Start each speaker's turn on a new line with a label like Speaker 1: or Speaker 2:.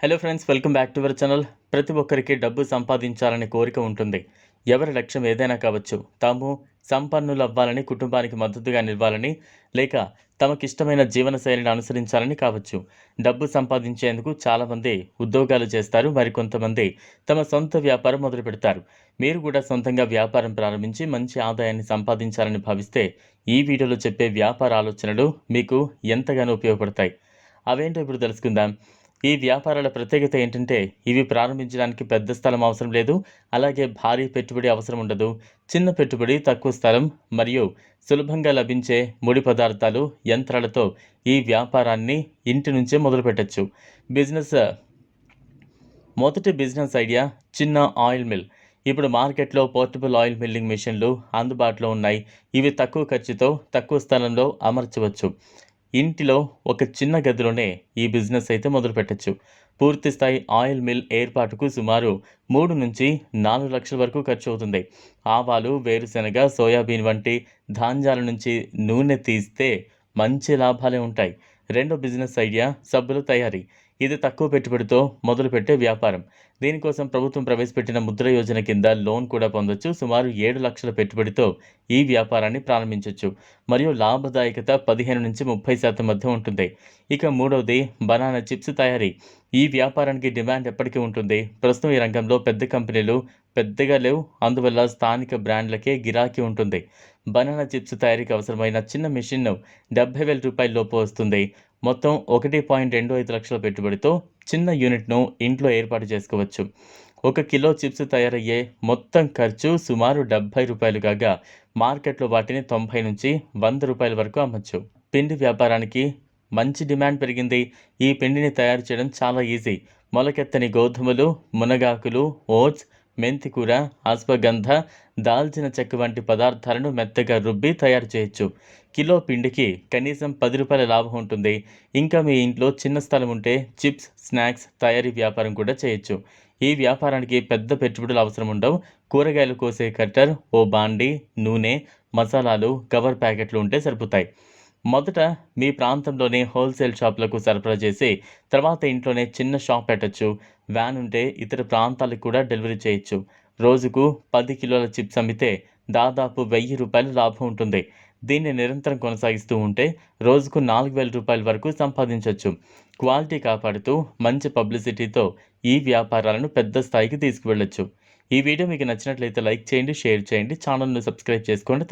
Speaker 1: Hello friends welcome back to our channel ప్రతి ఒక్కరికి డబ్బు సంపాదించాలనే కోరిక ఉంటుంది. ఎవరి లక్ష్యం ఏదైనా కావచ్చు తాము సంపన్నులు అవ్వాలని కుటుంబానికి మద్దతుగా నిలవాలని లేక తమకిష్టమైన జీవనశైలిని అనుసరించాలని కావచ్చు. డబ్బు సంపాదించేందుకు చాలామంది ఉద్యోగాలు చేస్తారు మరికొంతమంది తమ సొంత వ్యాపారం మొదలు పెడతారు. మీరు కూడా సొంతంగా వ్యాపారం ప్రారంభించి మంచి ఆదాయాన్ని సంపాదించాలని భావిస్తే ఈ వీడియోలో చెప్పే వ్యాపార ఆలోచనలు మీకు ఎంతగానో ఉపయోగపడతాయి. అవేంటో ఇప్పుడు తెలుసుకుందాం. ఈ వ్యాపారాల ప్రత్యేకత ఏంటంటే ఇవి ప్రారంభించడానికి పెద్ద స్థలం అవసరం లేదు. అలాగే భారీ పెట్టుబడి అవసరం ఉండదు. చిన్న పెట్టుబడి తక్కువ స్థలం మరియు సులభంగా లభించే ముడి పదార్థాలు యంత్రాలతో ఈ వ్యాపారాన్ని ఇంటి నుంచే మొదలుపెట్టచ్చు. బిజినెస్ మొదటి బిజినెస్ ఐడియా చిన్న ఆయిల్ మిల్. ఇప్పుడు మార్కెట్లో పోర్టబుల్ ఆయిల్ మిల్లింగ్ మిషన్లు అందుబాటులో ఉన్నాయి. ఇవి తక్కువ ఖర్చుతో తక్కువ స్థలంలో అమర్చవచ్చు. ఇంటిలో ఒక చిన్న గదిలోనే ఈ బిజినెస్ అయితే మొదలు పెట్టచ్చు పూర్తి స్థాయి ఆయిల్ మిల్ ఏర్పాటుకు సుమారు మూడు నుంచి నాలుగు లక్షల వరకు ఖర్చు అవుతుంది ఆవాలు వేరుశనగ సోయాబీన్ వంటి ధాన్యాల నుంచి నూనె తీస్తే మంచి లాభాలే ఉంటాయి. రెండో బిజినెస్ ఐడియా సబ్బుల తయారీ. ఇది తక్కువ పెట్టుబడితో మొదలుపెట్టే వ్యాపారం. దీనికోసం ప్రభుత్వం ప్రవేశపెట్టిన ముద్ర యోజన కింద లోన్ కూడా పొందొచ్చు. సుమారు ఏడు లక్షల పెట్టుబడితో ఈ వ్యాపారాన్ని ప్రారంభించవచ్చు మరియు లాభదాయకత పదిహేను నుంచి ముప్పై శాతం మధ్య ఉంటుంది. ఇక మూడవది బనానా చిప్స్ తయారీ. ఈ వ్యాపారానికి డిమాండ్ ఎప్పటికీ ఉంటుంది. ప్రస్తుతం ఈ రంగంలో పెద్ద కంపెనీలు పెద్దగా లేవు. అందువల్ల స్థానిక బ్రాండ్లకే గిరాకీ ఉంటుంది. బనానా చిప్స్ తయారీకి అవసరమైన చిన్న మిషన్ను డెబ్బై వేల రూపాయల లోపు వస్తుంది. మొత్తం ఒకటి పాయింట్ రెండు ఐదు లక్షల పెట్టుబడితో చిన్న యూనిట్ను ఇంట్లో ఏర్పాటు చేసుకోవచ్చు. ఒక కిలో చిప్స్ తయారయ్యే మొత్తం ఖర్చు సుమారు డెబ్బై రూపాయలు కాగా మార్కెట్లో వాటిని తొంభై నుంచి వంద రూపాయల వరకు అమ్మచ్చు. పిండి వ్యాపారానికి మంచి డిమాండ్ పెరిగింది. ఈ పిండిని తయారు చేయడం చాలా ఈజీ. మొలకెత్తని గోధుమలు మునగాకులు ఓట్స్ మెంతికూర అశ్వగంధ దాల్చిన చెక్క వంటి పదార్థాలను మెత్తగా రుబ్బి తయారు చేయొచ్చు. కిలో పిండికి కనీసం పది రూపాయల లాభం ఉంటుంది. ఇంకా మీ ఇంట్లో చిన్న స్థలం ఉంటే చిప్స్ స్నాక్స్ తయారీ వ్యాపారం కూడా చేయొచ్చు. ఈ వ్యాపారానికి పెద్ద పెట్టుబడులు అవసరం ఉండవు. కూరగాయలు కోసే కట్టర్ ఓ బాండి నూనె మసాలాలు కవర్ ప్యాకెట్లు ఉంటే సరిపోతాయి. మొదట మీ ప్రాంతంలోనే హోల్సేల్ షాపులకు సరఫరా చేసి తర్వాత ఇంట్లోనే చిన్న షాప్ పెట్టచ్చు. వ్యాన్ ఉంటే ఇతర ప్రాంతాలకు కూడా డెలివరీ చేయొచ్చు. రోజుకు పది కిలోల చిప్స్ అమ్మితే దాదాపు వెయ్యి రూపాయలు లాభం ఉంటుంది. దీన్ని నిరంతరం కొనసాగిస్తూ ఉంటే రోజుకు నాలుగు వేల రూపాయల వరకు సంపాదించవచ్చు క్వాలిటీ కాపాడుతూ మంచి పబ్లిసిటీతో ఈ వ్యాపారాలను పెద్ద స్థాయికి తీసుకువెళ్ళచ్చు. ఈ వీడియో మీకు నచ్చినట్లయితే లైక్ చేయండి షేర్ చేయండి ఛానల్ను సబ్స్క్రైబ్ చేసుకోండి.